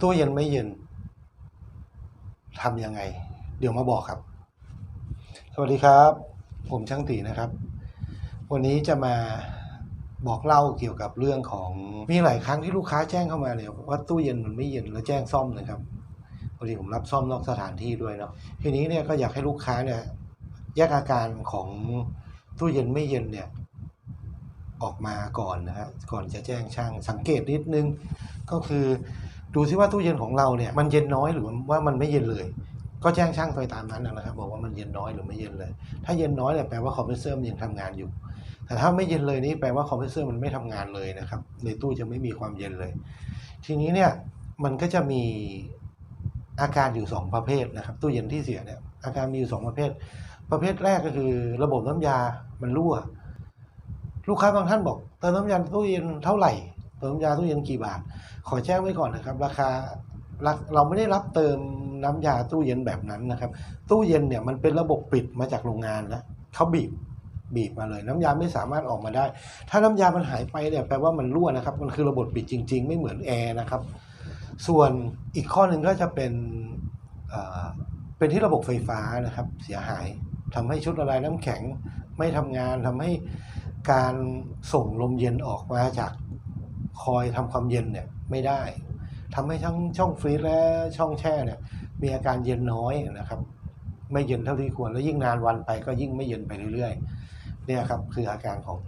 ตู้เย็นไม่เย็นทำยังไง เดี๋ยวมาบอกครับ สวัสดีครับ ผมช่างตีนะครับ วันนี้จะมาบอกเล่าเกี่ยวกับเรื่องของมีหลายครั้งที่ลูกค้าแจ้งเข้ามาเนี่ยว่าตู้เย็นมันไม่เย็นแล้วแจ้งซ่อมนะครับพอดีผมรับซ่อมนอกสถานที่ด้วยเนาะทีนี้เนี่ยก็อยากให้ลูกค้าเนี่ยแยกอาการของตู้เย็นไม่เย็นเนี่ยออกมาก่อนนะฮะก่อนจะแจ้งช่างสังเกตนิดนึงก็คือ ดูซิว่าตู้เย็นของเราเนี่ยมันเย็นน้อยหรือว่ามันไม่เย็นเลย ก็แจ้งช่างไปตามนั้นนะครับ บอกว่ามันเย็นน้อยหรือไม่เย็นเลย ถ้าเย็นน้อยเนี่ยแปลว่าคอมเพรสเซอร์มันยังทำงานอยู่ แต่ถ้าไม่เย็นเลยนี่แปลว่าคอมเพรสเซอร์มันไม่ทำงานเลยนะครับ ในตู้จะไม่มีความเย็นเลย ทีนี้เนี่ยมันก็จะมีอาการอยู่ 2 ประเภทนะครับ ตู้เย็นที่เสียเนี่ยอาการมีอยู่ 2 ประเภท ประเภทแรกก็คือระบบน้ำยามันรั่ว ลูกค้าบางท่านบอกเติมน้ำยาตู้เย็นเท่าไหร่ เติมน้ำยาตู้เย็นกี่บาท ขอแจ้งไว้ก่อนนะครับ ราคาเราไม่ได้รับเติมน้ำยาตู้เย็นแบบนั้นนะครับ ตู้เย็นเนี่ยมันเป็นระบบปิดมาจากโรงงานแล้วเขาบีบบีบมาเลย น้ำยาไม่สามารถออกมาได้ ถ้าน้ำยามันหายไปเนี่ยแปลว่ามันรั่วนะครับ มันคือระบบปิดจริง ๆ ไม่เหมือนแอร์นะครับ ส่วนอีกข้อหนึ่งก็จะเป็นเอ่อเป็นที่ระบบไฟฟ้านะครับ เสียหายทำให้ชุดละลายน้ำแข็งไม่ทำงานทำให้การส่งลมเย็นออกมาจาก คอยทำความเย็นเนี่ยไม่ได้ทำให้ทั้งช่องฟรีซและช่องแช่เนี่ยมีอาการเย็นน้อยนะครับ ไม่เย็นเท่าที่ควรแล้วยิ่งนานวันไปก็ยิ่งไม่เย็นไปเรื่อยๆเนี่ยครับคืออาการของ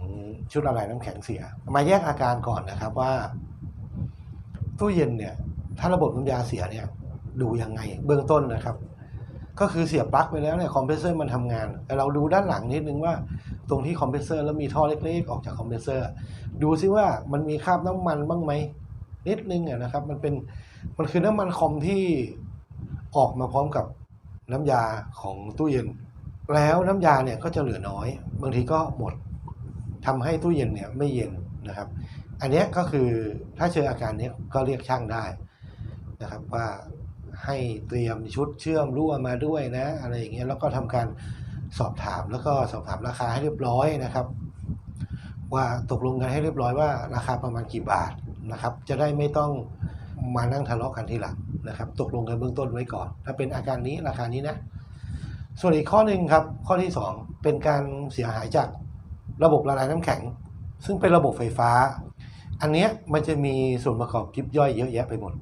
ชุดละลายน้ำแข็งเสีย มาแยกอาการก่อนนะครับว่าตู้เย็นเนี่ยถ้าระบบน้ำยาเสียเนี่ยดูยังไงเบื้องต้นนะครับ ก็คือเสียบปลั๊กไปแล้วเนี่ยคอมเพรสเซอร์มันทำงาน แต่เราดูด้านหลังนิดนึงว่า ตรงที่คอมเพรสเซอร์แล้วมีท่อเล็กๆ ออกจากคอมเพรสเซอร์ ดูซิว่ามันมีคราบน้ำมันบ้างไหมนิดนึงอะนะครับ มันเป็นมันคือน้ำมันคอมที่ออกมาพร้อมกับน้ำยาของตู้เย็น แล้วน้ำยาเนี่ยก็จะเหลือน้อย บางทีก็หมดทำให้ตู้เย็นเนี่ยไม่เย็นนะครับ อันนี้ก็คือถ้าเจออาการนี้ก็เรียกช่างได้นะครับว่า ให้เตรียมชุดเชื่อมรั่วมาด้วยนะ อะไรอย่างเงี้ยแล้วก็ทำการสอบถามแล้วก็สอบถามราคาให้เรียบร้อยนะครับ ว่าตกลงกันให้เรียบร้อยว่าราคาประมาณกี่บาทนะครับ จะได้ไม่ต้องมานั่งทะเลาะกันทีหลังนะครับ ตกลงกันเบื้องต้นไว้ก่อน ถ้าเป็นอาการนี้ราคานี้นะ ส่วนอีกข้อหนึ่งครับ ข้อที่ 2 เป็นการเสียหายจากระบบละลายน้ำแข็ง ซึ่งเป็นระบบไฟฟ้า อันเนี้ยมันจะมีส่วนประกอบยิบย่อยเยอะแยะไปหมด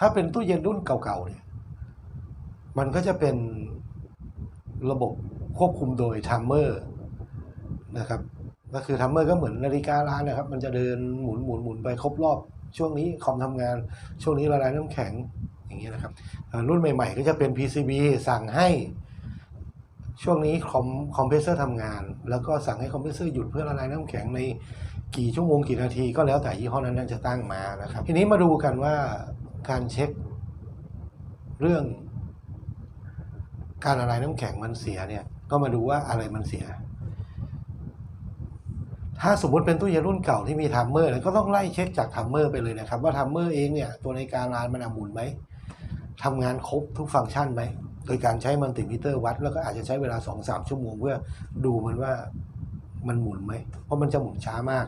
ถ้าเป็นตู้เย็นรุ่นเก่าๆเนี่ยมันก็จะเป็นระบบควบคุมโดยทัมเมอร์นะครับก็คือทัมเมอร์ก็เหมือนนาฬิการ้านนะครับ มันจะเดินหมุนหมุนหมุนไปครบรอบ ช่วงนี้คอมทำงาน ช่วงนี้ละลายน้ำแข็งอย่างเงี้ยนะครับรุ่นใหม่ๆ ก็จะเป็น PCB สั่งให้ช่วงนี้คอมคอมเพรสเซอร์ทำงาน แล้วก็สั่งให้คอมเพรสเซอร์หยุดเพื่อละลายน้ำแข็งในกี่ชั่วโมงกี่นาทีก็แล้วแต่ยี่ห้อนั้นจะตั้งมานะครับ ทีนี้มาดูกันว่า การเช็คเรื่อง การละลายน้ำแข็งมันเสียเนี่ย ก็มาดูว่าอะไรมันเสีย ถ้าสมมติเป็นตู้เย็นรุ่นเก่าที่มีทัมเมอร์เนี่ยก็ต้องไล่เช็คจากทัมเมอร์ไปเลยนะครับ ว่าทัมเมอร์เองเนี่ยตัวในการลานมันอะหมุนไหมทำงานครบทุกฟังก์ชันไหมโดยการใช้มัลติมิเตอร์วัด แล้วก็อาจจะใช้เวลา 2-3 ชั่วโมงเพื่อดูมันว่ามันหมุนไหม เพราะมันจะหมุนช้ามาก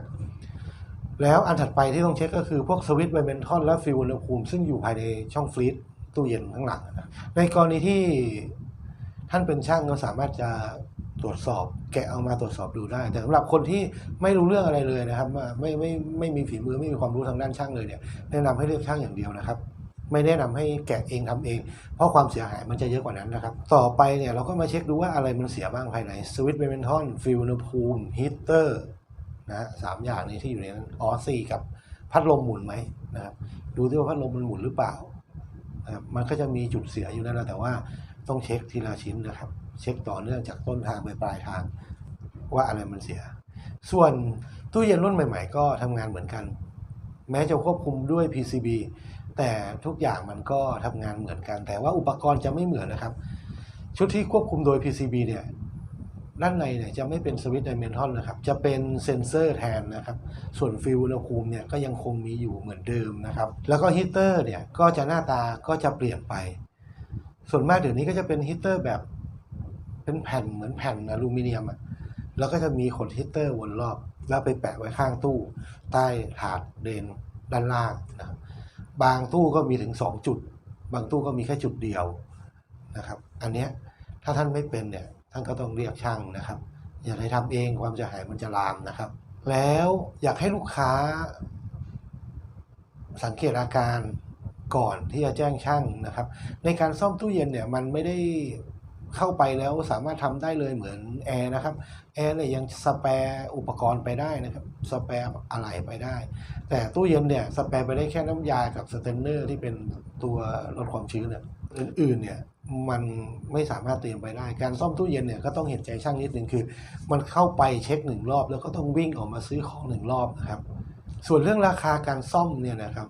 แล้วอันถัดไปที่ต้องเช็คก็คือพวกสวิตช์ไบเมนทอนและฟิวอุณหภูมิซึ่งอยู่ภายในช่องฟรีซตู้เย็นข้างหลังนะในกรณีที่ท่านเป็นช่างก็สามารถจะตรวจสอบแกะเอามาตรวจสอบดูได้ แต่สำหรับคนที่ไม่รู้เรื่องอะไรเลยนะครับว่ไม่ไม่ไม่มีฝีมือไม่มีความรู้ทางด้านช่างเลยเนี่ยแนะนำให้เลือกช่างอย่างเดียวนะครับ ไม่แนะนำให้แกะเองทำเอง เพราะความเสียหายมันจะเยอะกว่านั้นนะครับ ต่อไปเนี่ยเราก็มาเช็คดูว่าอะไรมันเสียบ้างภายในสวิตช์เบเมนทอนฟิลอุณหภูมิฮีเตอร์ นะสามอย่างนี้ที่อยู่ในนั้นออซี่กับพัดลมหมุนไหมนะครับดูที่ว่าพัดลมมันหมุนหรือเปล่านะครับมันก็จะมีจุดเสียอยู่นั่นแหละแต่ว่าต้องเช็คทีละชิ้นนะครับ เช็คต่อเนื่องจากต้นทางไปปลายทาง ว่าอะไรมันเสีย ส่วนตู้เย็นรุ่นใหม่ ๆ ก็ทำงานเหมือนกัน แม้จะควบคุมด้วย PCB แต่ทุกอย่างมันก็ทำงานเหมือนกัน แต่ว่าอุปกรณ์จะไม่เหมือนนะครับ ชุดที่ควบคุมโดย PCB เนี่ย ด้านในเนี่ยจะไม่เป็นสวิตช์ไดเมนทอนนะครับ จะเป็นเซ็นเซอร์แทนนะครับ ส่วนฟิลอุณหภูมิเนี่ยก็ยังคงมีอยู่เหมือนเดิมนะครับ แล้วก็ฮีเตอร์เนี่ยก็จะหน้าตาก็จะเปลี่ยนไป ส่วนมากเดี๋ยวนี้ก็จะเป็นฮีเตอร์แบบเป็นแผ่นเหมือนแผ่นอลูมิเนียมอะแล้วก็จะมีขนฮีเตอร์วนรอบ แล้วไปแปะไว้ข้างตู้ ใต้ถาดเดนด้านล่างนะครับ บางตู้ก็มีถึงสองจุด บางตู้ก็มีแค่จุดเดียวนะครับ อันเนี้ยถ้าท่านไม่เป็นเนี่ย ท่านก็ต้องเรียกช่างนะครับ อย่าให้ทำเองความเสียหายมันจะลามนะครับ แล้วอยากให้ลูกค้า สังเกตอาการก่อนที่จะแจ้งช่างนะครับ ในการซ่อมตู้เย็นเนี่ยมันไม่ได้เข้าไปแล้วสามารถทำได้เลยเหมือนแอร์นะครับแอร์เนี่ยยังสแปร์อุปกรณ์ไปได้นะครับสแปร์อะไหล่ไปได้ แต่ตู้เย็นเนี่ยสแปร์ไปได้แค่น้ำยากับสเตนเนอร์ที่เป็นตัวลดความชื้นเนี่ย อื่นๆเนี่ยมันไม่สามารถเตรียมไปได้ การซ่อมตู้เย็นเนี่ยก็ต้องเห็นใจช่างนิดนึงคือ มันเข้าไปเช็คหนึ่งรอบ แล้วก็ต้องวิ่งออกมาซื้อของหนึ่งรอบนะครับ ส่วนเรื่องราคาการซ่อมเนี่ยนะครับ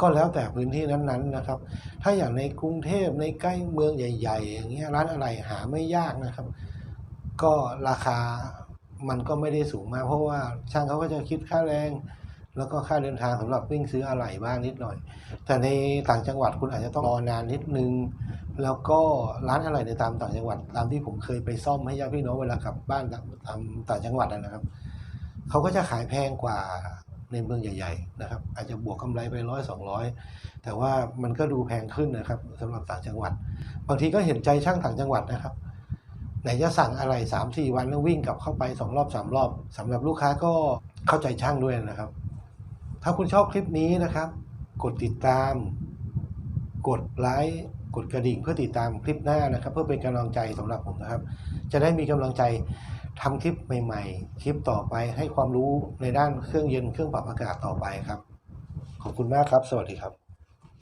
ก็แล้วแต่พื้นที่นั้นๆนะครับ ถ้าอย่างในกรุงเทพในใกล้เมืองใหญ่ ๆ อย่างเงี้ยร้านอะไรหาไม่ยากนะครับ ก็ราคามันก็ไม่ได้สูงมาก เพราะว่าช่างเขาก็จะคิดค่าแรง แล้วก็ค่าเดินทางสำหรับวิ่งซื้ออะไหล่บ้างนิดหน่อย แต่ในต่างจังหวัดคุณอาจจะต้องรอนานนิดนึง แล้วก็ร้านอะไหล่ในตามต่างจังหวัด ตามที่ผมเคยไปซ่อมให้ญาติพี่น้องเวลากลับบ้านตามต่างจังหวัดนะครับ เขาก็จะขายแพงกว่าในเมืองใหญ่ ๆ นะครับ อาจจะบวกกำไรไปร้อยสองร้อยแต่ว่ามันก็ดูแพงขึ้นนะครับสำหรับต่างจังหวัด บางทีก็เห็นใจช่างต่างจังหวัดนะครับไหนจะสั่งอะไรสามสี่วันแล้ววิ่งกลับเข้าไปสองรอบสามรอบสำหรับลูกค้าก็เข้าใจช่างด้วยนะครับ ถ้าคุณชอบคลิปนี้นะครับ กดติดตาม กดไลค์กดกระดิ่งเพื่อติดตามคลิปหน้านะครับ เพื่อเป็นกำลังใจสำหรับผมนะครับ จะได้มีกำลังใจทำคลิปใหม่ๆ คลิปต่อไปให้ความรู้ในด้านเครื่องเย็นเครื่องปรับอากาศต่อไปครับ ขอบคุณมากครับ สวัสดีครับ